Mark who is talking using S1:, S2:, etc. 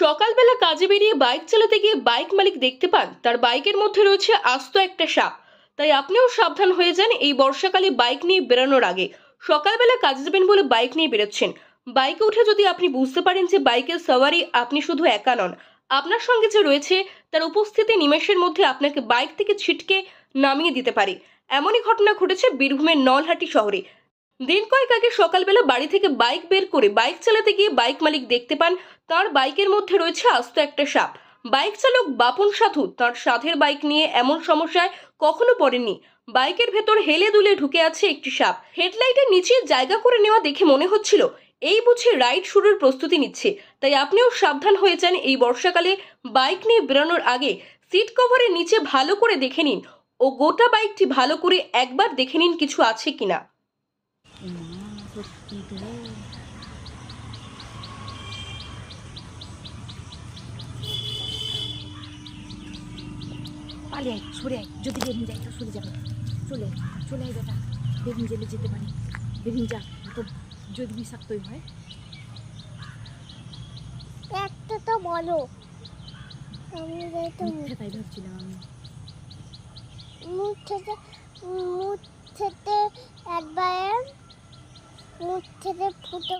S1: সকালবেলা কাজে বেরিয়ে বাইক চালাতে গিয়ে বাইক মালিক দেখতে পান, তার বাইকের মধ্যে রয়েছে আস্ত একটা সাপ। তাই আপনিও সাবধান হয়ে যান এই বর্ষাকালে বাইক নিয়ে বেরোনোর আগে। সকালবেলা কাজে যাবেন বলে বাইক নিয়ে বেরোচ্ছেন। বাইকে উঠে যদি আপনি বুঝতে পারেন যে বাইকের সওয়ারি আপনি শুধু একা নন, আপনার সঙ্গে যে রয়েছে তার উপস্থিতি নিমেষের মধ্যে আপনাকে বাইক থেকে ছিটকে নামিয়ে দিতে পারে। এমনই ঘটনা ঘটেছে বীরভূমের নলহাটি শহরে। দিন কয়েক আগে সকালবেলা বাড়ি থেকে বাইক বের করে বাইক চালাতে গিয়ে বাইক মালিক দেখতে পান, তার বাইকের মধ্যে রয়েছে আস্ত একটা সাপ। বাইক চালক বাপন সাধু, তার সাধের বাইক নিয়ে এমন সমস্যায় কখনো পড়েননি। বাইকের ভেতর হেলে দুলে ঢুকে আছে একটি সাপ। হেডলাইটের নিচে জায়গা করে নেওয়া দেখে মনে হচ্ছিল, এই বুঝে রাইড শুরুর প্রস্তুতি নিচ্ছে। তাই আপনিও সাবধান হয়ে যান এই বর্ষাকালে বাইক নিয়ে বেরোনোর আগে। সিট কভারের নিচে ভালো করে দেখে নিন ও গোটা বাইকটি ভালো করে একবার দেখে নিন কিছু আছে কিনা।
S2: মা সত্যি পালিয়ে সরে আয়। যদি বেরিয়ে যায় তো সরে যাবে। চলে চলে আয় বেটা। বেরিয়ে জেলে যেতে পারি। বেরিয়ে যা তো যদি বিষাক্তই হয়।
S3: একটা তো বলো। আমি তো
S2: মিথ্যে তাই ভাবছিলাম আমি।
S3: মুখ থেকে মুখ থেকে একবার মুখ থেকে ফুটে